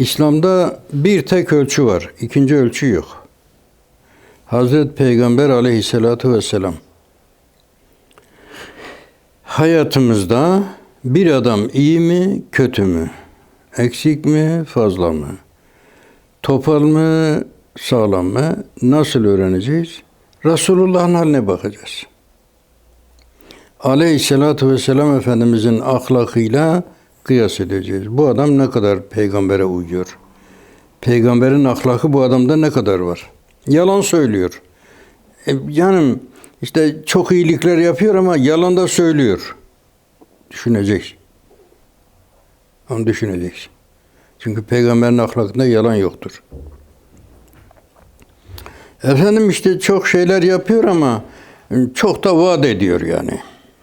İslam'da bir tek ölçü var. ikinci ölçü yok. Hazreti Peygamber aleyhissalatu vesselam hayatımızda bir adam iyi mi, kötü mü? Eksik mi, fazla mı? Topal mı, sağlam mı? Nasıl öğreneceğiz? Resulullah'ın haline bakacağız. Aleyhissalatu vesselam Efendimizin ahlakıyla kıyas edeceğiz. Bu adam ne kadar peygambere uyuyor? Peygamberin ahlakı bu adamda ne kadar var? Yalan söylüyor. E, yani işte çok iyilikler yapıyor ama yalan da söylüyor. Düşüneceksin. Onu düşüneceksin. Çünkü peygamberin ahlakında yalan yoktur. Efendim işte çok şeyler yapıyor ama çok da vaat ediyor yani.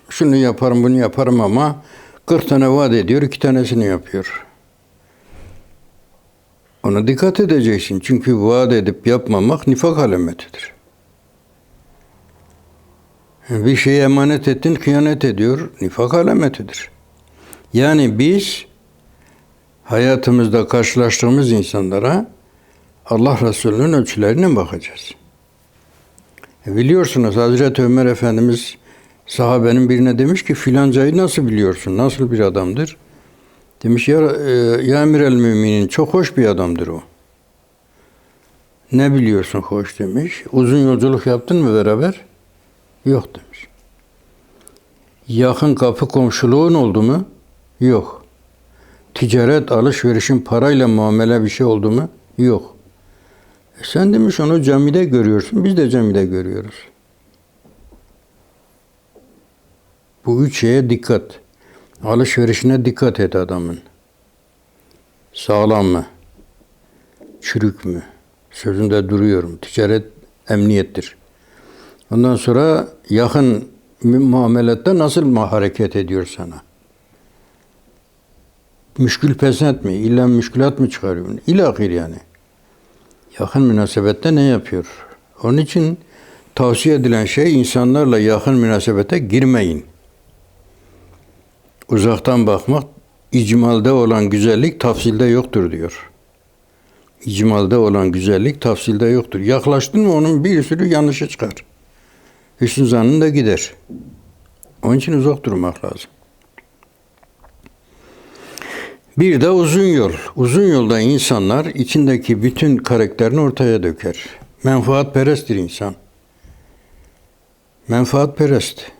Şunu yaparım bunu yaparım ama 40 tane vaat ediyor iki tanesini yapıyor. Ona dikkat edeceksin. Çünkü vaat edip yapmamak nifak alametidir. Bir şeye emanet ettin, hıyanet ediyor, nifak alametidir. Yani biz hayatımızda karşılaştığımız insanlara Allah Resulü'nün ölçülerine bakacağız. E biliyorsunuz Hazreti Ömer Efendimiz sahabenin birine demiş ki filancayı nasıl biliyorsun? Nasıl bir adamdır? Demiş ya, e, ya emir el müminin çok hoş bir adamdır o. Ne biliyorsun hoş demiş. Uzun yolculuk yaptın mı beraber? Yok demiş. Yakın kapı komşuluğun oldu mu? Yok. Ticaret, alışverişin parayla muamele bir şey oldu mu? Yok. E sen demiş onu camide görüyorsun, biz de camide görüyoruz. Bu üç şeye dikkat. Alışverişine dikkat et adamın. Sağlam mı? Çürük mü? Sözünde duruyorum. Ticaret emniyettir. Ondan sonra yakın muamelette nasıl hareket ediyor sana? Müşkül pesent mi? İlla müşkülat mı çıkarıyor? İlahir yani. Yakın münasebette ne yapıyor? Onun için tavsiye edilen şey insanlarla yakın münasebete girmeyin. Uzaktan bakmak icmalde olan güzellik tafsilde yoktur diyor. İcmalde olan güzellik tafsilde yoktur. Yaklaştın mı onun bir sürü yanlışı çıkar. Hüsnü zannın da gider. Onun için uzak durmak lazım. Bir de uzun yol. Uzun yolda insanlar içindeki bütün karakterini ortaya döker. Menfaatperesttir insan. Menfaatperest.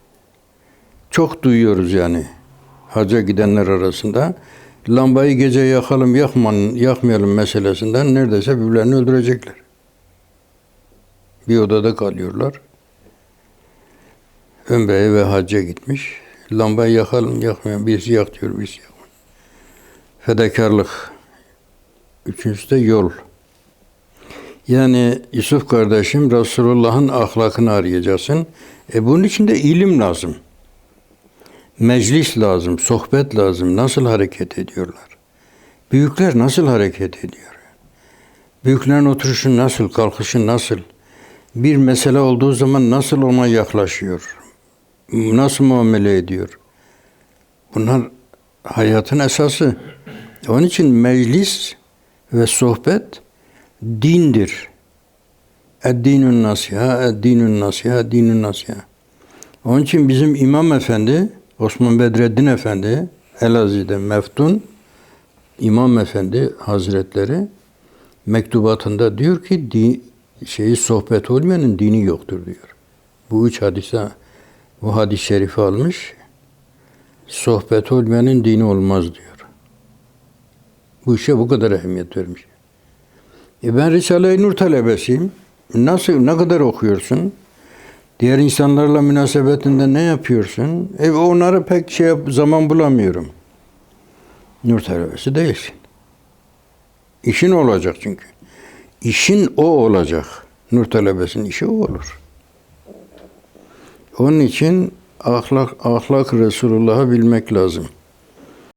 Çok duyuyoruz yani hacca gidenler arasında. Lambayı gece yakalım, yakman, yakmayalım meselesinden neredeyse birbirlerini öldürecekler. Bir odada kalıyorlar. Ömre'ye ve hacca gitmiş. Lambayı yakalım, yakmayalım. Birisi yak diyor, birisi yakmıyor. Fedakarlık. Üçüncüsü de yol. Yani Yusuf kardeşim Resulullah'ın ahlakını arayacaksın. E bunun için de ilim lazım. Meclis lazım, sohbet lazım. Nasıl hareket ediyorlar? Büyükler nasıl hareket ediyor? Büyüklerin oturuşu nasıl, kalkışı nasıl? Bir mesele olduğu zaman nasıl ona yaklaşıyor? Nasıl muamele ediyor? Bunlar hayatın esası. Onun için meclis ve sohbet dindir. Eddinün nasiha, eddinün nasiha, eddinün nasiha. Onun için bizim İmam Efendi, Osman Bedreddin Efendi, Elazığ'da meftun, İmam Efendi Hazretleri mektubatında diyor ki di, şeyi sohbet olmayanın dini yoktur diyor. Bu üç hadise bu hadis-i şerifi almış. Sohbet olmayanın dini olmaz diyor. Bu işe bu kadar ehemmiyet vermiş. E ben Risale-i Nur talebesiyim. Nasıl, ne kadar okuyorsun? Diğer insanlarla münasebetinde ne yapıyorsun? E onları pek şey zaman bulamıyorum. Nur talebesi değilsin. İşin olacak çünkü. İşin o olacak. Nur talebesinin işi o olur. Onun için ahlak, ahlak Resulullah'ı bilmek lazım.